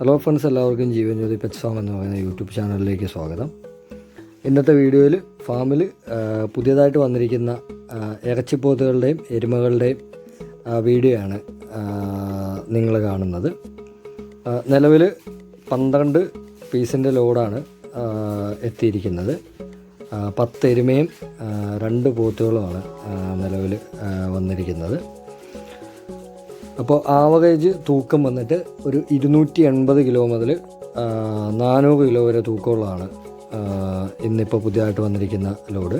Hello friends എല്ലാവർക്കും Jeevan Jyoti pet farm എന്ന് പറയുന്ന യൂട്യൂബ് ചാനലിലേക്ക് സ്വാഗതം. ഇന്നത്തെ വീഡിയോയിൽ ഫാമിൽ പുതിയതായിട്ട് വന്നിരിക്കുന്ന ഇറച്ചിപ്പോത്തുകളുടെയും എരുമകളുടെയും വീഡിയോ ആണ് നിങ്ങൾ കാണുന്നത്. നിലവിൽ പന്ത്രണ്ട് പീസിന്റെ ലോഡാണ് എത്തിയിരിക്കുന്നത്. പത്ത് എരുമയും രണ്ട് പോത്തുകളുമാണ് നിലവിൽ വന്നിരിക്കുന്നത്. അപ്പോൾ ആവറേജ് തൂക്കം വന്നിട്ട് ഒരു ഇരുന്നൂറ്റി എൺപത് കിലോ മുതൽ നാനൂറ് കിലോ വരെ തൂക്കമുള്ളതാണ് ഇന്നിപ്പോൾ പുതിയതായിട്ട് വന്നിരിക്കുന്ന ലോഡ്.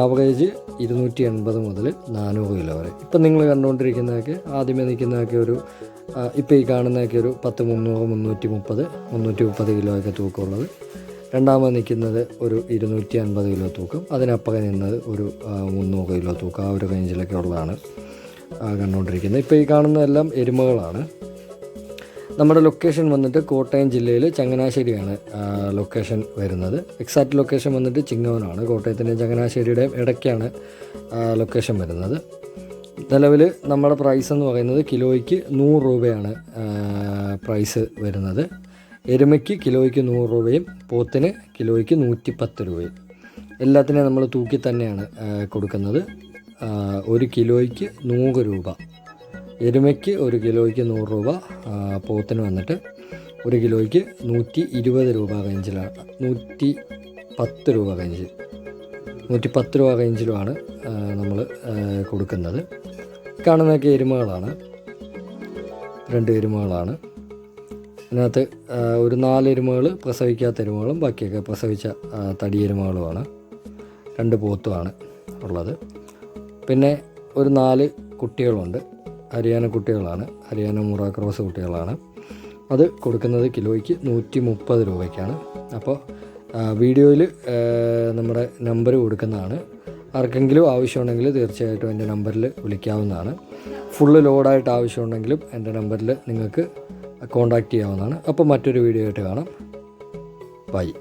ആവറേജ് ഇരുന്നൂറ്റി എൺപത് മുതൽ നാനൂറ് കിലോ വരെ. ഇപ്പം നിങ്ങൾ കണ്ടുകൊണ്ടിരിക്കുന്നതൊക്കെ ആദ്യമേ നിൽക്കുന്നതൊക്കെ ഒരു ഇപ്പോൾ ഈ കാണുന്നതൊക്കെ ഒരു പത്ത് മുന്നൂറ് മുന്നൂറ്റി മുപ്പത് മുന്നൂറ്റി മുപ്പത് കിലോ ഒക്കെ തൂക്കമുള്ളത്. രണ്ടാമത് നിൽക്കുന്നത് ഒരു ഇരുന്നൂറ്റി അൻപത് കിലോ തൂക്കം. അതിനപ്പുറം നിന്നത് ഒരു മുന്നൂറ് കിലോ തൂക്കം. ആ ഒരു റേഞ്ചിലൊക്കെ ഉള്ളതാണ് കണ്ടുകൊണ്ടിരിക്കുന്നത്. ഇപ്പോൾ ഈ കാണുന്നതെല്ലാം എരുമകളാണ്. നമ്മുടെ ലൊക്കേഷൻ വന്നിട്ട് കോട്ടയം ജില്ലയിൽ ചങ്ങനാശ്ശേരിയാണ് ലൊക്കേഷൻ വരുന്നത്. എക്സാക്റ്റ് ലൊക്കേഷൻ വന്നിട്ട് ചിങ്ങവനാണ്. കോട്ടയത്തിന്റെയും ചങ്ങനാശ്ശേരിയുടെയും ഇടയ്ക്കാണ് ലൊക്കേഷൻ വരുന്നത്. നിലവിൽ നമ്മുടെ പ്രൈസ് എന്ന് പറയുന്നത് കിലോയ്ക്ക് നൂറ് രൂപയാണ് പ്രൈസ് വരുന്നത്. എരുമയ്ക്ക് കിലോയ്ക്ക് നൂറ് രൂപയും പോത്തിന് കിലോയ്ക്ക് നൂറ്റി പത്ത് രൂപയും. എല്ലാത്തിനെയും നമ്മൾ തൂക്കി തന്നെയാണ് കൊടുക്കുന്നത്. ഒരു കിലോയ്ക്ക് നൂറ് രൂപ. എരുമയ്ക്ക് ഒരു കിലോയ്ക്ക് നൂറ് രൂപ പോത്തിന് വന്നിട്ട് ഒരു കിലോയ്ക്ക് നൂറ്റി ഇരുപത് രൂപ റേഞ്ചിലാണ് നൂറ്റി പത്ത് രൂപ റേഞ്ച്. നൂറ്റി പത്ത് രൂപ റേഞ്ചിലുമാണ് നമ്മൾ കൊടുക്കുന്നത്. കാണുന്നതൊക്കെ എരുമകളാണ്. രണ്ട് എരുമകളാണ്. ഇതിനകത്ത് ഒരു നാല് എരുമകൾ പ്രസവിക്കാത്ത എരുമകളും ബാക്കിയൊക്കെ പ്രസവിച്ച തടി എരുമകളുമാണ്. രണ്ട് പോത്തുമാണ് ഉള്ളത്. പിന്നെ ഒരു നാല് കുട്ടികളുണ്ട്. ഹരിയാന കുട്ടികളാണ്. ഹരിയാന മുറ ക്രോസ് കുട്ടികളാണ്. അത് കൊടുക്കുന്നത് കിലോയ്ക്ക് നൂറ്റി മുപ്പത് രൂപയ്ക്കാണ്. അപ്പോൾ വീഡിയോയിൽ നമ്മുടെ നമ്പർ കൊടുക്കുന്നതാണ്. ആർക്കെങ്കിലും ആവശ്യമുണ്ടെങ്കിൽ തീർച്ചയായിട്ടും എന്റെ നമ്പറിൽ വിളിക്കാവുന്നതാണ്. ഫുള്ള് ലോഡായിട്ട് ആവശ്യമുണ്ടെങ്കിലും എന്റെ നമ്പറിൽ നിങ്ങൾക്ക് കോൺടാക്റ്റ് ചെയ്യാവുന്നതാണ്. അപ്പോൾ മറ്റൊരു വീഡിയോ ആയിട്ട് കാണാം. ബൈ